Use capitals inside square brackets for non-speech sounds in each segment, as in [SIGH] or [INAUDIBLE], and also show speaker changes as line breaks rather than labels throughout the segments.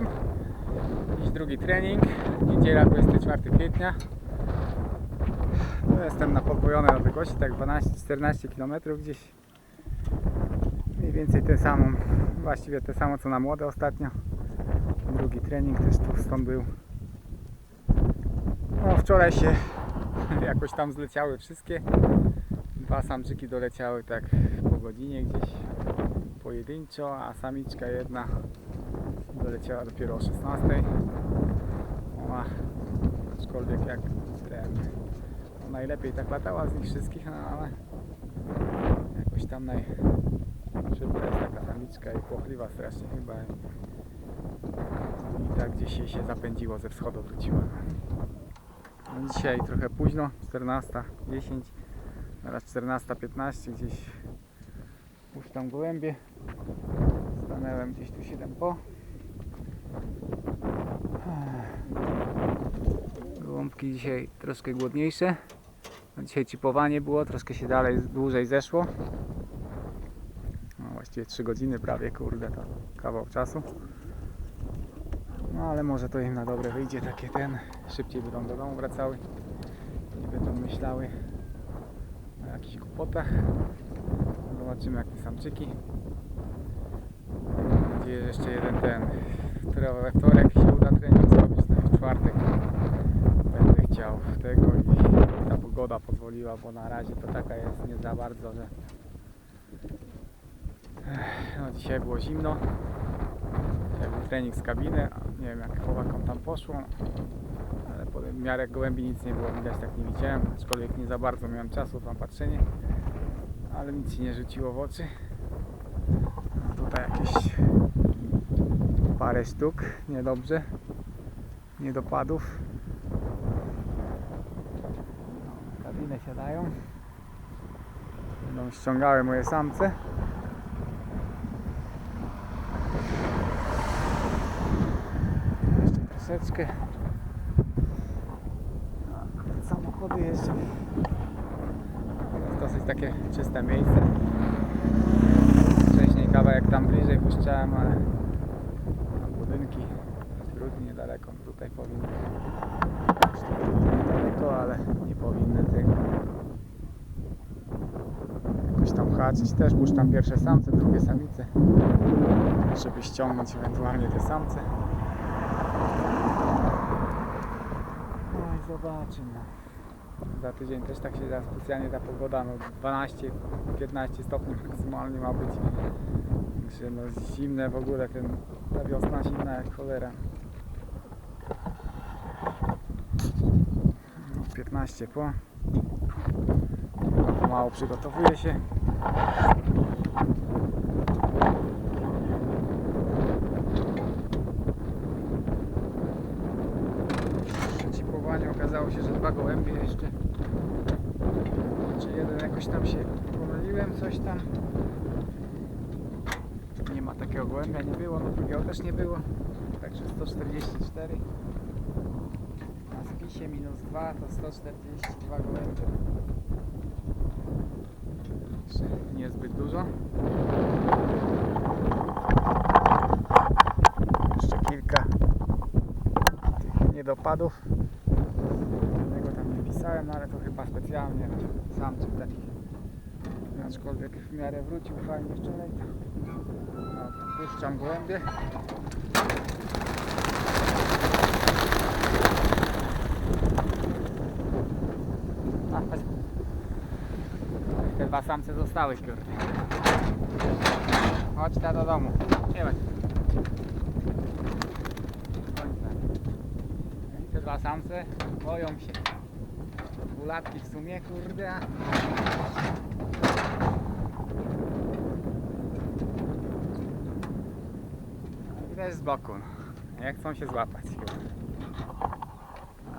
godzin. Dziś drugi trening. Niedziela 24 kwietnia. No, jestem na podwojonej odległości, tak 12-14 km gdzieś. Mniej więcej tę samą, właściwie te samo co na młode ostatnio. Drugi trening też tu stąd był. No wczoraj się [LAUGHS] jakoś tam zleciały wszystkie. Dwa samczyki doleciały tak po godzinie gdzieś pojedynczo, a samiczka jedna doleciała dopiero o 16. Ona, aczkolwiek jak ten, no najlepiej tak latała z nich wszystkich, no ale jakoś tam naj szybka jest taka samiczka i płochliwa strasznie chyba. I tak gdzieś jej się zapędziło, ze wschodu wróciła. No dzisiaj trochę późno, 14.10, teraz 14.15 gdzieś puszczam gołębie. Stanęłem gdzieś tu 7 po. Gołąbki dzisiaj troszkę głodniejsze. Dzisiaj cipowanie było, troszkę się dalej dłużej zeszło. No właściwie 3 godziny prawie, kurde, to kawał czasu. No ale może to im na dobre wyjdzie, takie ten. Szybciej będą do domu wracały. Nie będą myślały o jakichś głupotach. Zobaczymy jak te samczyki. Mam nadzieję, że jeszcze jeden ten wtorek się uda trening zrobić, no w czwartek chciał tego i ta pogoda pozwoliła, bo na razie to taka jest nie za bardzo, że no dzisiaj było zimno. Dzisiaj był trening z kabiny, nie wiem jak chłopakom tam poszło, ale potem w miarę gołębi nic nie było widać, tak nie widziałem, aczkolwiek nie za bardzo miałem czasu na patrzenie, ale nic się nie rzuciło w oczy. No tutaj jakieś parę sztuk, niedobrze, niedopadów. No, kabinę siadają. Będą ściągały moje samce. Jeszcze troszeczkę. No, Samochody jeszcze. Jest dosyć takie czyste miejsce. Wcześniej kawałek tam bliżej puszczałem, ale budynki trudnie niedaleko. Tutaj powinny niedaleko, ale nie powinny tego haczyć. Też puszczam pierwsze samce, drugie samice, żeby ściągnąć ewentualnie te samce. No i zobaczymy. Za tydzień też tak się da specjalnie ta pogoda, no 12-15 stopni maksymalnie ma być. Także no zimne w ogóle, ten, ta wiosna zimna jak cholera. No, 15 po. Pomału przygotowuje się. Przy cipowaniu okazało się, że dwa gołębie jeszcze. Czy jeden jakoś tam się pomyliłem, coś tam. Nie ma takiego gołębia, nie było, no drugiego też nie było. Także 144. Na spisie minus 2 to 142 gołębie. Także niezbyt dużo. Jeszcze kilka tych niedopadów. Tego tam nie pisałem, no ale to chyba specjalnie samczyk taki. Aczkolwiek w miarę wrócił fajnie wczoraj. No, puszczam gołębie. A, chodź. Te dwa samce zostały, kurde. Chodź ta do domu. I te dwa samce boją się. Dwulatki w sumie, kurde. też z boku. no. Nie chcą się złapać. Kurde.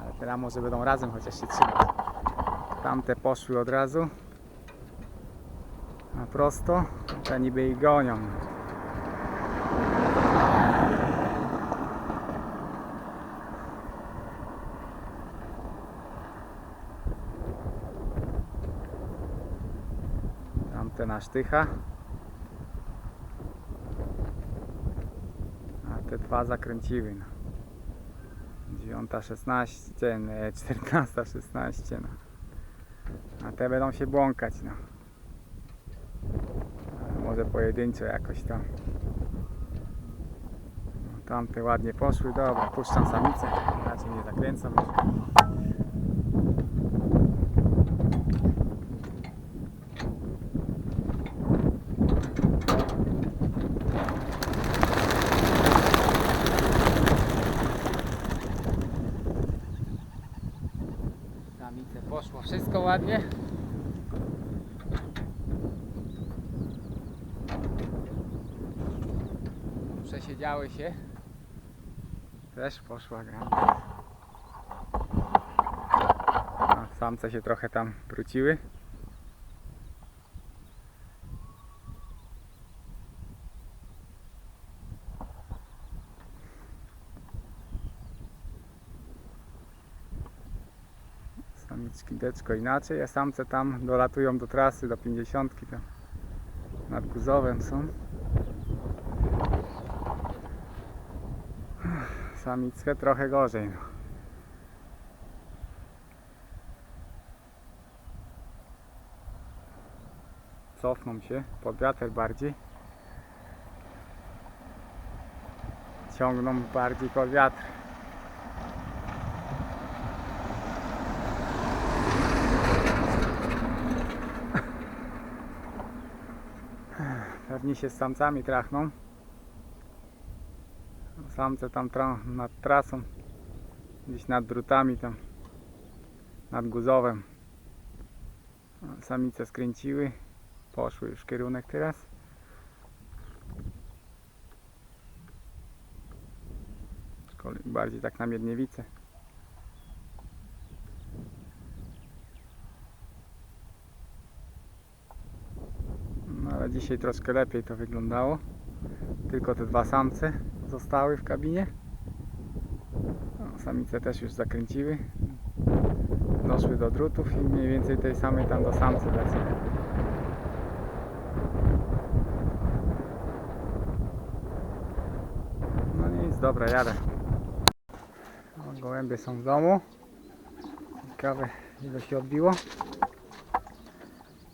Ale teraz może będą razem chociaż się trzymać. Tamte poszły od razu. Prosto. Te niby ich gonią. Tamte na sztycha. A te dwa zakręciły. No. 9.16, nie, 14.16 no. A te będą się błąkać no. Może pojedynczo jakoś tam. No, tamte ładnie poszły, dobra, puszczam samicę, raczej nie zakręcam już. Samice poszło wszystko ładnie. Przesiedziały się. Też poszła gra. A samce się trochę tam wróciły. Samiczki deczko inaczej, a samce tam dolatują do trasy do 50 tam nad Guzowem są. Samickę trochę gorzej. No. Cofną się pod wiatr bardziej. Ciągną bardziej pod wiatr. Pewnie się z samcami trachną. Samce tam tra nad trasą, gdzieś nad drutami tam, nad guzowem. A Samice skręciły, poszły już w kierunek teraz. Bardziej tak na Miedniewice. No ale dzisiaj troszkę lepiej to wyglądało. Tylko te dwa samce zostały w kabinie. No, samice też już zakręciły. Doszły do drutów i mniej więcej tej samej tam do samcy lecą. No nic, dobra, jadę. O, gołębie są w domu. Ciekawe ile się odbiło.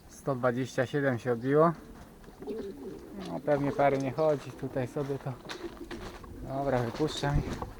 127 się odbiło. No pewnie pary nie chodzi, tutaj sobie to... Dobra, wypuszczam ich.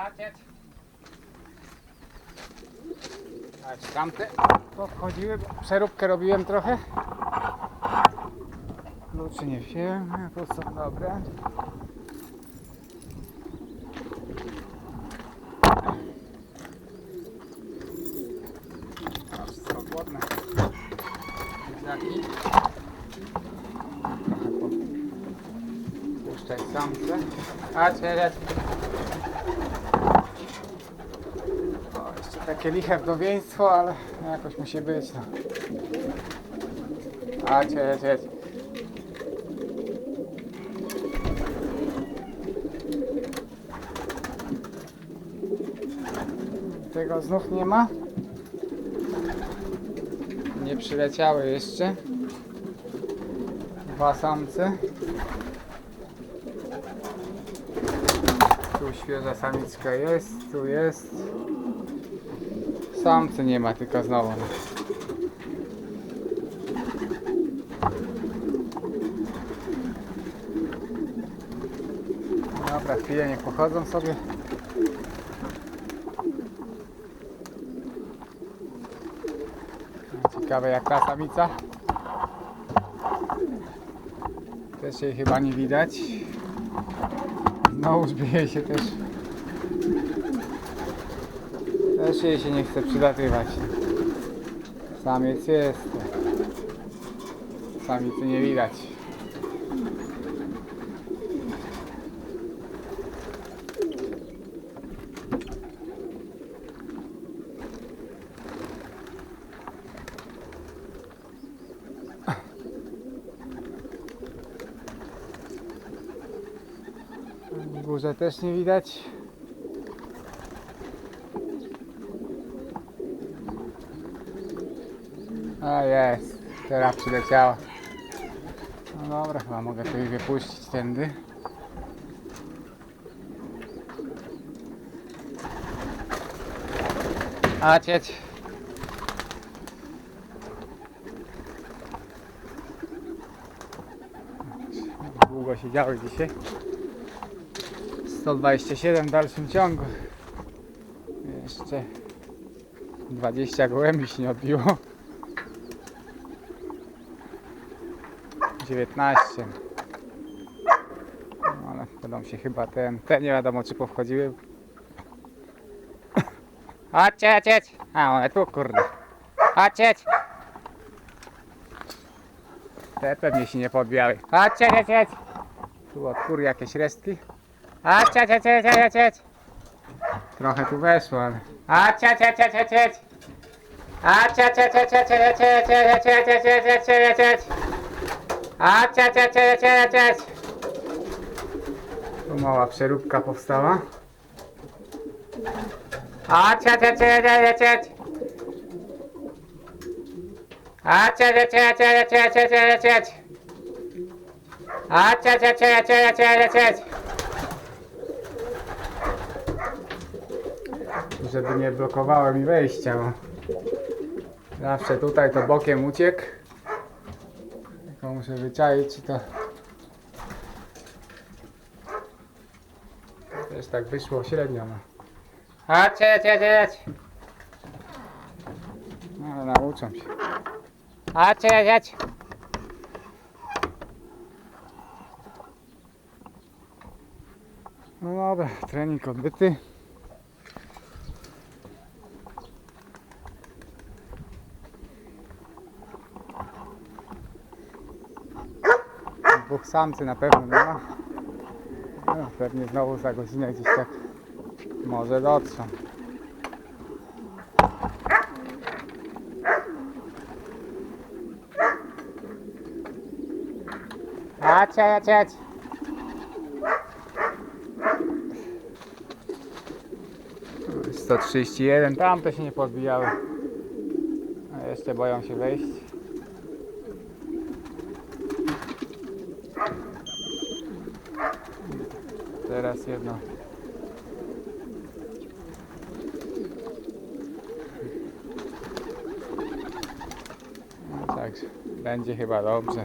Haciec. A czy tamte podchodziły, przeróbkę robiłem trochę. Kluczy nie wziąłem, to są dobre. Po- Puszczaj samce. A, czekaj. O, jeszcze takie liche wdowieństwo, ale jakoś musi być. No. A, czekaj, czekaj. Tego znów nie ma. Nie przyleciały jeszcze. Dwa samce. Tu świeża samiczka jest, tu jest. Samcy nie ma, tylko znowu. Dobra, chwilę niech pochodzą sobie. Ciekawe jak ta samica. Też jej chyba nie widać. Znowu jej się też. Też jej się nie chce przylatywać. Samiec jest. Samicy nie widać. Górze też nie widać. A jest, teraz przyleciała. No dobra, chyba mogę tu ich wypuścić tędy. A cieć. Długo siedziały dzisiaj. 127 w dalszym ciągu. Jeszcze 20 gołębi się nie odbiło. 19. No, ale będą się chyba ten, te nie wiadomo czy powchodziły. Chodźcie, chodźcie. A one tu kurde. Chodźcie. Te pewnie się nie podbijały. Chodźcie, chodźcie. Tu od jakieś resztki. Chodźcie, chodźcie, chodźcie, chodźcie. Trochę tu weszło, ale... Chodźcie, chodźcie, chodźcie. Chodźcie, chodźcie, chodźcie, chodźcie, chodźcie, chodźcie, chodźcie, chodźcie. A cia, cia, cia. Tu mała przeróbka powstała. A cia, cia, cia. A cia, cia, cia, cia, cia. A cia, cia, cia, cia, cia. Żeby nie blokowały mi wejścia, bo zawsze tutaj to bokiem uciekł. Tylko muszę wyczaić, czy to też tak wyszło średnio. No. Cie, cie, cie, cie. No, ale nauczą się. Cie, cie, cie. No dobra, trening odbyty. Samcy na pewno nie ma. No, pewnie znowu za godzinę gdzieś tak może cie, cie, cie. Tu jest 131, tamte się nie podbijały. A jeszcze boją się wejść. Teraz jedno. No także będzie chyba dobrze.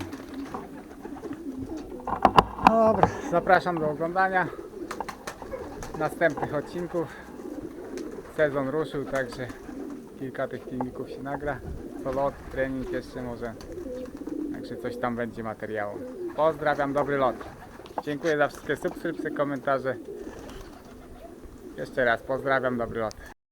Dobra, zapraszam do oglądania następnych odcinków. Sezon ruszył, także kilka tych filmików się nagra. Co lot, trening jeszcze może. Także coś tam będzie materiału. Pozdrawiam, dobry lot. Dziękuję za wszystkie subskrypcje, komentarze. Jeszcze raz pozdrawiam, dobry lot.